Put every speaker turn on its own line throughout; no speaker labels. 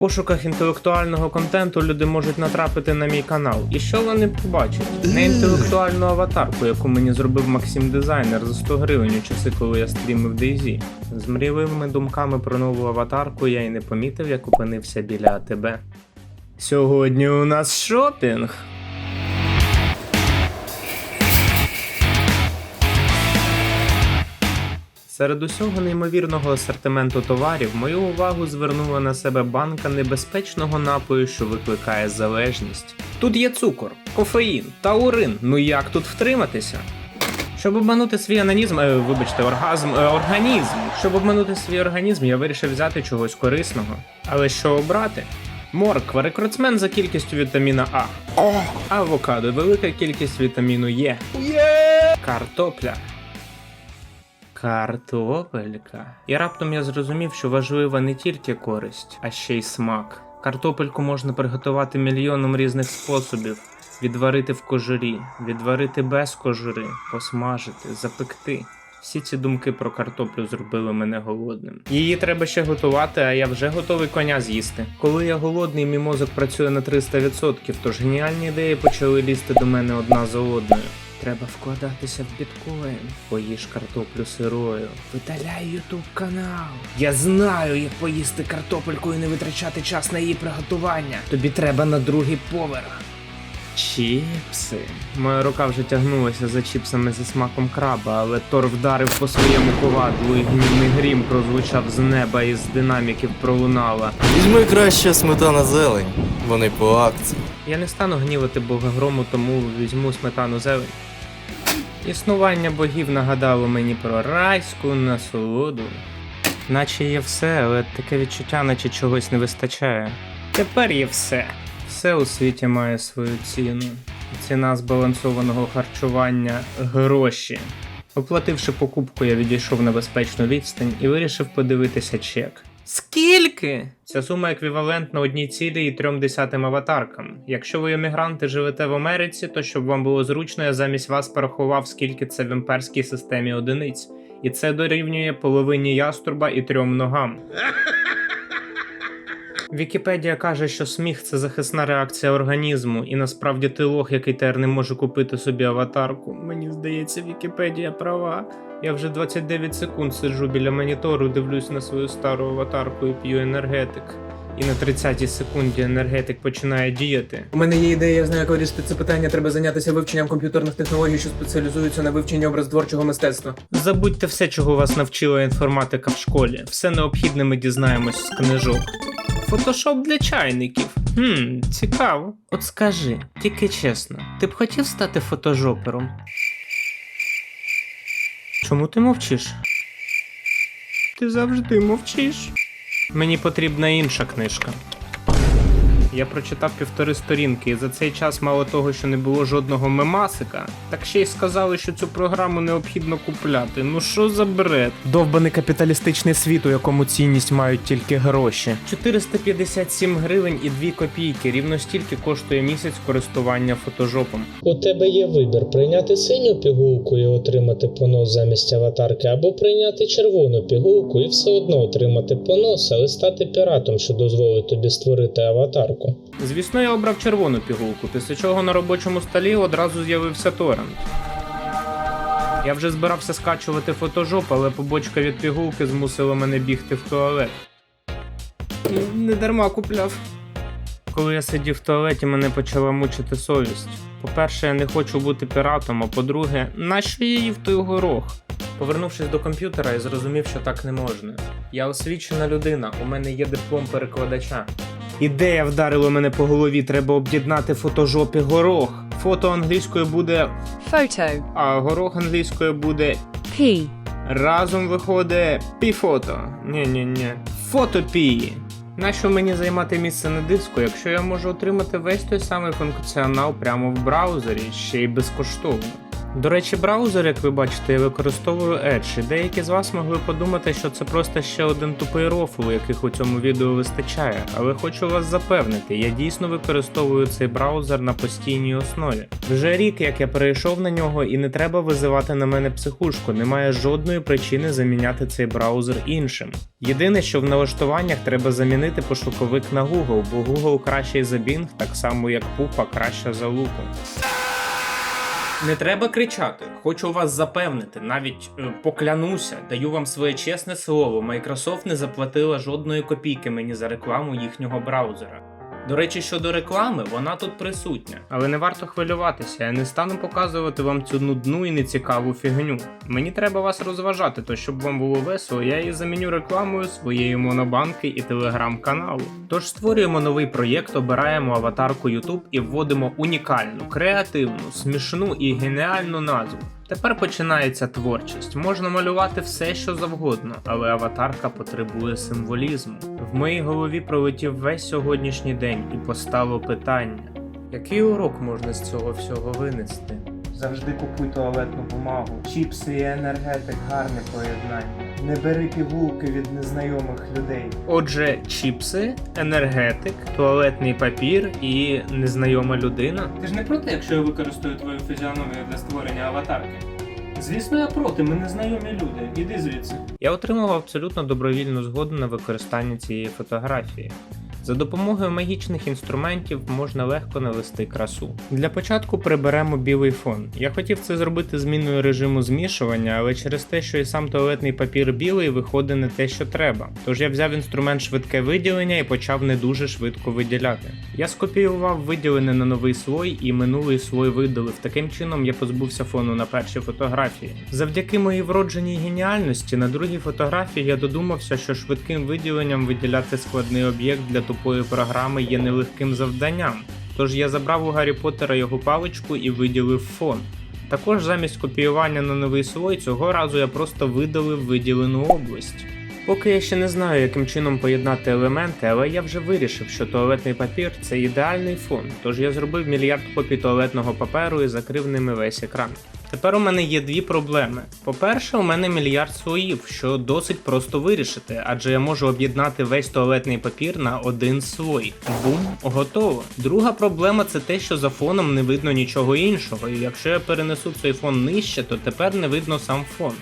пошуках інтелектуального контенту люди можуть натрапити на мій канал. І що вони побачать? Не інтелектуальну аватарку, яку мені зробив Максим Дизайнер за 100 гривень у часи, коли я стрімив DayZ. З мрійливими думками про нову аватарку я й не помітив, як опинився біля АТБ. Сьогодні у нас шопінг. Серед усього неймовірного асортименту товарів мою увагу звернула на себе банка небезпечного напою, що викликає залежність. Тут є цукор, кофеїн, таурин. Ну як тут втриматися? Щоб обманути свій анонізм, е, вибачте, оргазм, е, організм. Щоб обманути свій організм, я вирішив взяти чогось корисного. Але що обрати? Морква, рекордсмен за кількістю вітаміна А. Авокадо, велика кількість вітаміну Е. Картопля. Картопелька. І раптом я зрозумів, що важлива не тільки користь, а ще й смак. Картопельку можна приготувати мільйоном різних способів: відварити в кожурі, відварити без кожури, посмажити, запекти. Всі ці думки про картоплю зробили мене голодним. Її треба ще готувати, а я вже готовий коня з'їсти. Коли я голодний, мій мозок працює на 300%, тож геніальні ідеї почали лізти до мене одна за одною. Треба вкладатися в біткоін. Поїж картоплю сирою. Видаляй ютуб канал. Я знаю, як поїсти картопельку і не витрачати час на її приготування. Тобі треба на другий поверх. Чіпси. Моя рука вже тягнулася за чіпсами зі смаком краба, але Тор вдарив по своєму ковадлу і гнівний грім прозвучав з неба і з динаміків пролунала.
Візьми краще сметана зелень. Вони по акції.
Я не стану гнівати бога грому, тому візьму сметану зелень. Існування богів нагадало мені про райську насолоду. Наче є все, але таке відчуття, наче чогось не вистачає. Тепер є все. Все у світі має свою ціну. Ціна збалансованого харчування гроші. Оплативши покупку, я відійшов на безпечну відстань і вирішив подивитися чек. Скільки? Ця сума еквівалентна одній цілі і трьом десятим аватаркам. Якщо ви емігранти живете в Америці, то щоб вам було зручно, я замість вас порахував, скільки це в імперській системі одиниць. І це дорівнює половині яструба і трьом ногам. Вікіпедія каже, що сміх це захисна реакція організму, і насправді ти лох, який тепер не може купити собі аватарку. Мені здається, Вікіпедія права. Я вже 29 секунд сиджу біля монітору, дивлюсь на свою стару аватарку і п'ю енергетик. І на 30-й секунді енергетик починає діяти.
У мене є ідея, я знаю, як вирішити це питання. Треба зайнятися вивченням комп'ютерних технологій, що спеціалізуються на вивченні образотворчого мистецтва.
Забудьте все, чого вас навчила інформатика в школі. Все необхідне ми дізнаємось з книжок. Фотошоп для чайників. Хм, цікаво. От скажи, тільки чесно, ти б хотів стати фотожопером? Чому ти мовчиш? Ти завжди мовчиш. Мені потрібна інша книжка. Я прочитав півтори сторінки, і за цей час мало того, що не було жодного мемасика, так ще й сказали, що цю програму необхідно купляти. Ну що за бред? Довбаний капіталістичний світ, у якому цінність мають тільки гроші. 457 гривень і 2 копійки. Рівно стільки коштує місяць користування фотожопом.
У тебе є вибір прийняти синю пігулку і отримати понос замість аватарки, або прийняти червону пігулку і все одно отримати понос, але стати піратом, що дозволить тобі створити аватарку.
Звісно, я обрав червону пігулку, після чого на робочому столі одразу з'явився торрент. Я вже збирався скачувати фотожоп, але побочка від пігулки змусила мене бігти в туалет. Не дарма купляв. Коли я сидів в туалеті, мене почала мучити совість. По-перше, я не хочу бути піратом, а по-друге, нащо я їв той горох? Повернувшись до комп'ютера, я зрозумів, що так не можна. Я освічена людина, у мене є диплом перекладача. Ідея вдарила мене по голові, треба об'єднати фотожоп і горох. Фото англійською буде,
Photo.
а горох англійською буде
P.
Разом виходить піфото. Ні, ні, ні. Фотопії. Нащо мені займати місце на диску, якщо я можу отримати весь той самий функціонал прямо в браузері, ще й безкоштовно. До речі, браузер, як ви бачите, я використовую Edge, і деякі з вас могли подумати, що це просто ще один тупий рофл, яких у цьому відео вистачає. Але хочу вас запевнити, я дійсно використовую цей браузер на постійній основі. Вже рік, як я перейшов на нього, і не треба визивати на мене психушку, немає жодної причини заміняти цей браузер іншим. Єдине, що в налаштуваннях треба замінити пошуковик на Google, бо Google кращий за Bing, так само як пупа краща за луку. Не треба кричати. Хочу вас запевнити, навіть е, поклянуся, даю вам своє чесне слово. Microsoft не заплатила жодної копійки мені за рекламу їхнього браузера. До речі, щодо реклами, вона тут присутня. Але не варто хвилюватися, я не стану показувати вам цю нудну і нецікаву фігню. Мені треба вас розважати, то щоб вам було весело, я її заміню рекламою своєї монобанки і телеграм-каналу. Тож створюємо новий проєкт, обираємо аватарку YouTube і вводимо унікальну, креативну, смішну і геніальну назву. Тепер починається творчість. Можна малювати все, що завгодно, але аватарка потребує символізму. В моїй голові пролетів весь сьогоднішній день і постало питання: який урок можна з цього всього винести? Завжди купуй туалетну бумагу, чіпси і енергетик гарне поєднання. Не бери пігулки від незнайомих людей. Отже, чіпси, енергетик, туалетний папір і незнайома людина. Ти ж не проти, якщо я використаю твою фізіономію для створення аватарки? Звісно, я проти, ми незнайомі люди. Іди звідси. Я отримав абсолютно добровільну згоду на використання цієї фотографії. За допомогою магічних інструментів можна легко навести красу. Для початку приберемо білий фон. Я хотів це зробити зміною режиму змішування, але через те, що і сам туалетний папір білий, виходить не те, що треба. Тож я взяв інструмент швидке виділення і почав не дуже швидко виділяти. Я скопіював виділене на новий слой і минулий слой видалив. Таким чином я позбувся фону на першій фотографії. Завдяки моїй вродженій геніальності на другій фотографії я додумався, що швидким виділенням виділяти складний об'єкт для тупої програми є нелегким завданням. Тож я забрав у Гаррі Поттера його паличку і виділив фон. Також замість копіювання на новий слой цього разу я просто видалив виділену область. Поки я ще не знаю, яким чином поєднати елементи, але я вже вирішив, що туалетний папір це ідеальний фон, тож я зробив мільярд копій туалетного паперу і закрив ними весь екран. Тепер у мене є дві проблеми. По-перше, у мене мільярд слоїв, що досить просто вирішити, адже я можу об'єднати весь туалетний папір на один слой. Бум, готово. Друга проблема це те, що за фоном не видно нічого іншого, і якщо я перенесу цей фон нижче, то тепер не видно сам фон.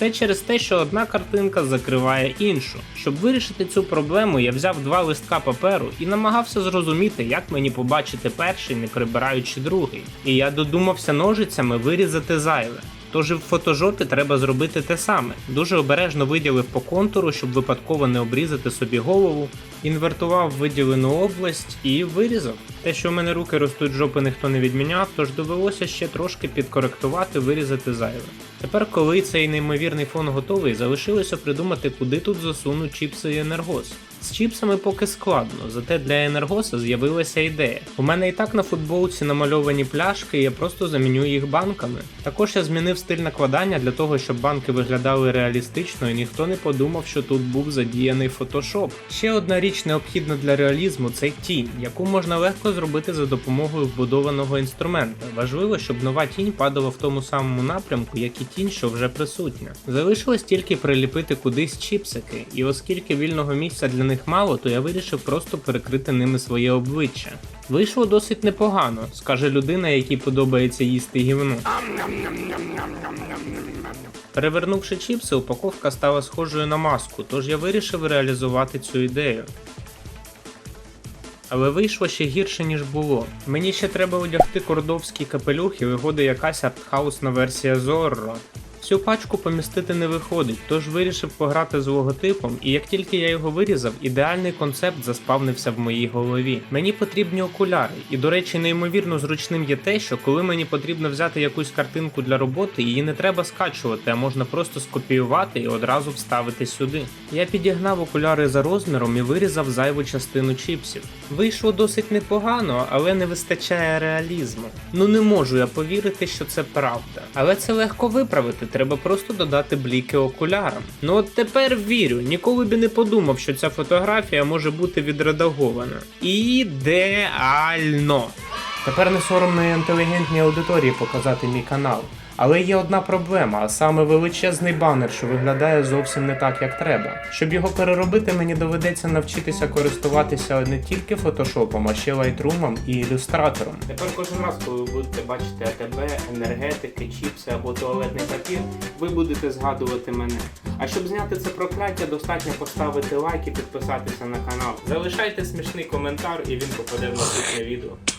Це через те, що одна картинка закриває іншу. Щоб вирішити цю проблему, я взяв два листка паперу і намагався зрозуміти, як мені побачити перший, не прибираючи другий. І я додумався ножицями вирізати зайве. Тож і в фотожопі треба зробити те саме. Дуже обережно виділив по контуру, щоб випадково не обрізати собі голову, інвертував виділену область і вирізав. Те, що в мене руки ростуть жопи, ніхто не відміняв, тож довелося ще трошки підкоректувати, вирізати зайве. Тепер, коли цей неймовірний фон готовий, залишилося придумати, куди тут засунуть чіпси і енергос. З чіпсами поки складно, зате для енергоса з'явилася ідея. У мене і так на футболці намальовані пляшки, і я просто заміню їх банками. Також я змінив стиль накладання для того, щоб банки виглядали реалістично, і ніхто не подумав, що тут був задіяний фотошоп. Ще одна річ необхідна для реалізму це тінь, яку можна легко зробити за допомогою вбудованого інструмента. Важливо, щоб нова тінь падала в тому самому напрямку, як і тінь, що вже присутня. Залишилось тільки приліпити кудись чіпсики, і оскільки вільного місця для них мало, то я вирішив просто перекрити ними своє обличчя. Вийшло досить непогано, скаже людина, якій подобається їсти гівно. Перевернувши чіпси, упаковка стала схожою на маску, тож я вирішив реалізувати цю ідею. Але вийшло ще гірше, ніж було. Мені ще треба одягти кордовський капелюх і виходить якась артхаусна версія Зорро. Всю пачку помістити не виходить, тож вирішив пограти з логотипом, і як тільки я його вирізав, ідеальний концепт заспавнився в моїй голові. Мені потрібні окуляри, і до речі, неймовірно зручним є те, що коли мені потрібно взяти якусь картинку для роботи, її не треба скачувати, а можна просто скопіювати і одразу вставити сюди. Я підігнав окуляри за розміром і вирізав зайву частину чіпсів. Вийшло досить непогано, але не вистачає реалізму. Ну не можу я повірити, що це правда. Але це легко виправити, треба просто додати бліки окулярам. Ну от тепер вірю, ніколи б не подумав, що ця фотографія може бути відредагована. Ідеально! Тепер не соромно і інтелігентній аудиторії показати мій канал. Але є одна проблема, а саме величезний банер, що виглядає зовсім не так, як треба. Щоб його переробити, мені доведеться навчитися користуватися не тільки фотошопом, а ще лайтрумом і ілюстратором. Тепер кожен раз, коли ви будете бачити АТБ, енергетики, чіпси або туалетний папір, ви будете згадувати мене. А щоб зняти це прокляття, достатньо поставити лайк і підписатися на канал. Залишайте смішний коментар, і він попаде в наступне відео.